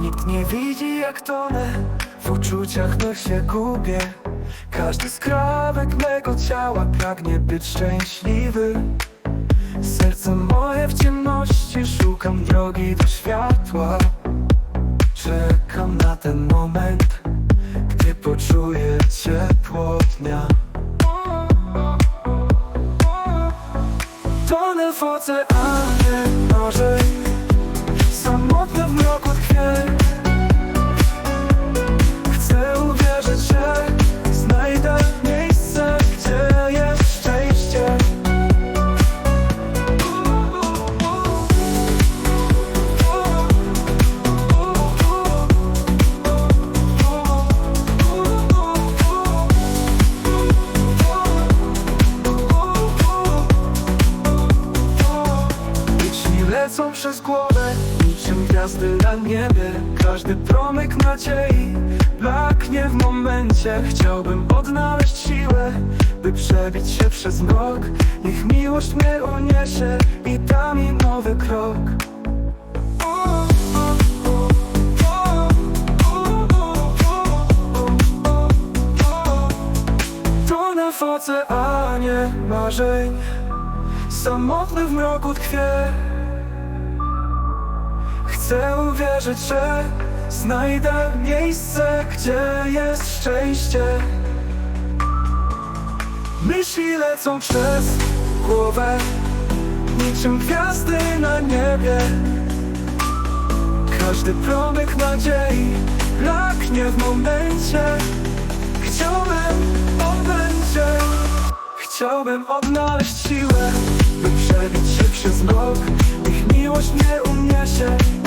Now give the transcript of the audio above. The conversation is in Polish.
Nikt nie widzi jak tonę W uczuciach my się gubię. Każdy skrawek mego ciała Pragnie być szczęśliwy. Serce moje w ciemności Szukam drogi do światła. Czekam na ten moment Gdy poczuję ciepło dnia. Tonę w oceanie. Lecą przez głowę Niczym gwiazdy na niebie. Każdy promyk nadziei Blaknie w momencie. Chciałbym odnaleźć siłę By przebić się przez mrok. Niech miłość mnie uniesie I da mi nowy krok. Tonę w oceanie marzeń. Samotny w mroku tkwię Chcę uwierzyć, że Znajdę miejsce, gdzie jest szczęście. Myśli lecą przez głowę Niczym gwiazdy na niebie. Każdy promyk nadziei Laknie w momencie. Chciałbym, on będzie Chciałbym odnaleźć siłę By przebić się przez mrok. Niech miłość mnie uniesie